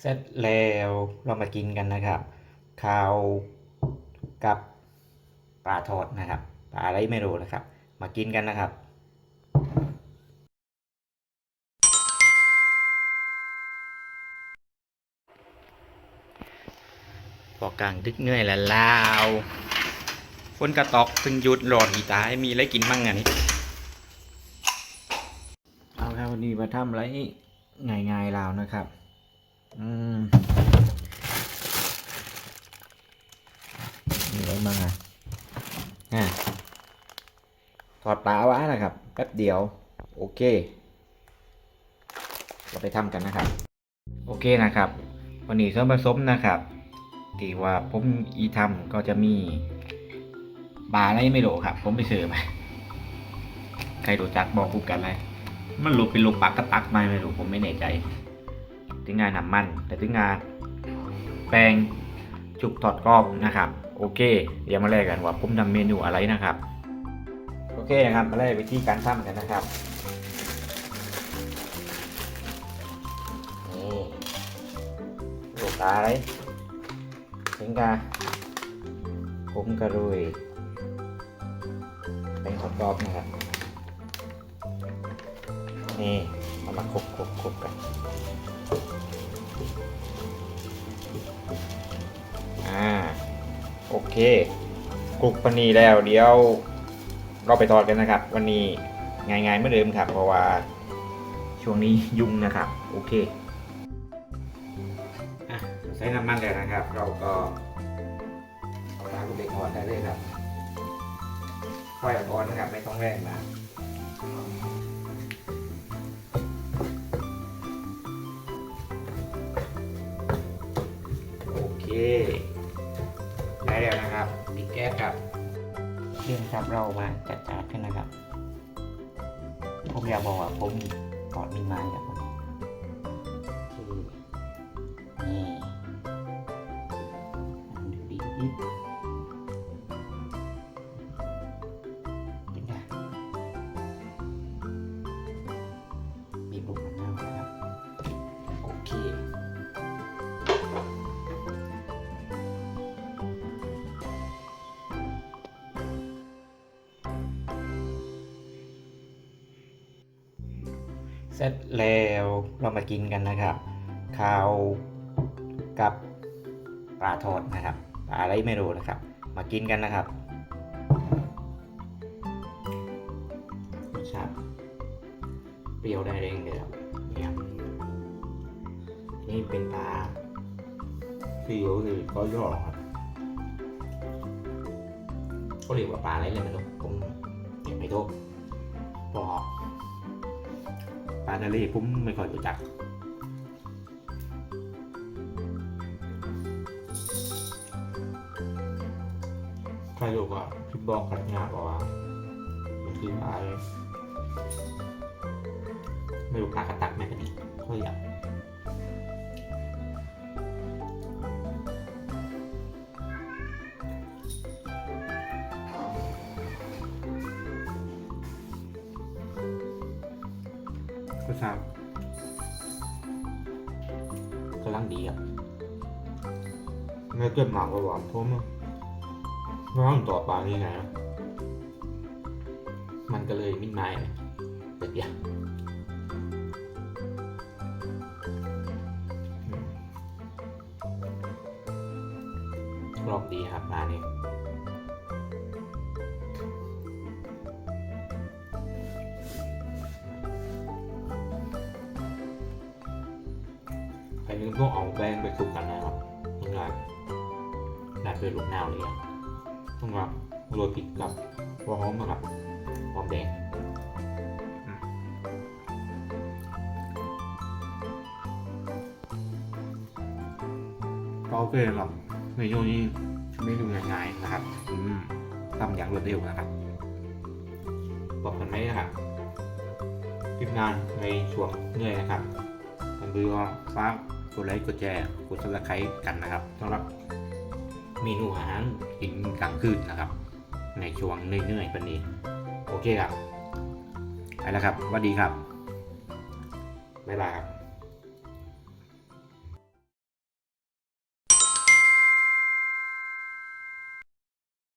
เสร็จแล้วเรามากินกันนะครับ ข้าวกับปลาทอดนะครับปลาอะไรไม่รู้นะครับ มากินกันนะครับพอกลางดึกเหนื่อยแล้วลาวฝนกระตอกเพิ่งหยุดรอทีตายมีอะไรกินมั่งอะนี่เอาครับวันนี้มาทำอะไรง่ายๆลาวนะครับ อืมมีอะไรบ้างอะอะถอดปลาว้นะครับ แป๊บเดียว โอเค เราไปทำกันนะครับ โอเคนะครับ วันนี้ส่วนผสมนะครับที่ว่าผมอีทำก็จะมีปลาอะไรไม่รู้ครับ ผมไปซื้อมาใครรู้จักบอกกูกันเลยมันรู้เป็นลูกปลากระตักไหมไม่รู้ผมไม่แน่ใจ ถึงงานน้ำมันแต่ถึงงานแป้งจุกทอดกรอบนะครับ โอเค เดี๋ยวมาแลกกันว่าผมทำเมนูอะไรนะครับ โอเคนะครับมาแลกวิธีการทำกันนะครับนี่ลูกปลาอะไรถึงกาผมกระรุยเป็นทอดกรอบนะครับนี่เอามาคลุกคลุกคลุกกัน อ่าโอเคคลุกปนีแล้วเดี๋ยวเราไปทอดกันนะครับ วันนี้ง่ายๆเหมือนเดิมครับ เพราะว่าช่วงนี้ยุ่งนะครับ โอเคอใช้น้ำมันแล้วนะครับ เราก็เอาน้ำกับเบคอนได้เลยครับไฟอ่อนนะครับไม่ต้องแรงนะ ได้แล้วนะครับปิดแก๊สครับเรื่องครับเรามาจัดจานกันนะครับผมอยากบอกว่าผมกอดมีไม้ครับ เสร็จแล้วเรามากินกันนะครับข้าวกับปลาทอดนะครับปลาอะไรไม่รู้นะครับ มากินกันนะครับรสชาติเปรี้ยวได้เร่งเลยครับเนี่ยนี่เป็นปลาซิวหรือก็ย่อครับเขาเรียกว่าปลาอะไรเลยไม่รู้ผมยังไม่รู้พอ ปลาทะเลผมไม่ค่อยรู้จัก ใครรู้ก็พี่บอกกันงาบอกว่ามันคือปลาอะไรไม่รู้ปลากระตักไหมกันนี่ก็อยาก ก็ทราบกำลังดีครับไม่เกินหมากกว่าหวานผมอะน้องต่อปลานี่ไงอะมันก็เลยมิดไม้แต่เดียวอืมกรอบดีครับปลานี่ใครนึก พวกเอาแป้งไปคลุกกันนะครับต้องการได้เป็นลูกนาวเลยอะต้องรับโรยพริกกับหัวหอมนะครับหอมแดงอืมก็โอเคครับเมนูนี้เมนูง่ายๆนะครับอืมทำอย่างรวดเร็วนะครับบอกกันไหมนะครับทีมงานในช่วงเหนื่อยนะครับกันดูว่าฟ้า กดไลค์กดแชร์กดซับสไครต์กันนะครับสำหรับเมนูอาหารกินกลางคืนนะครับ ในช่วงเหนื่อยๆแบบนี้ โอเคครับไปแล้วครับสวัสดีครับบ๊ายบายครับ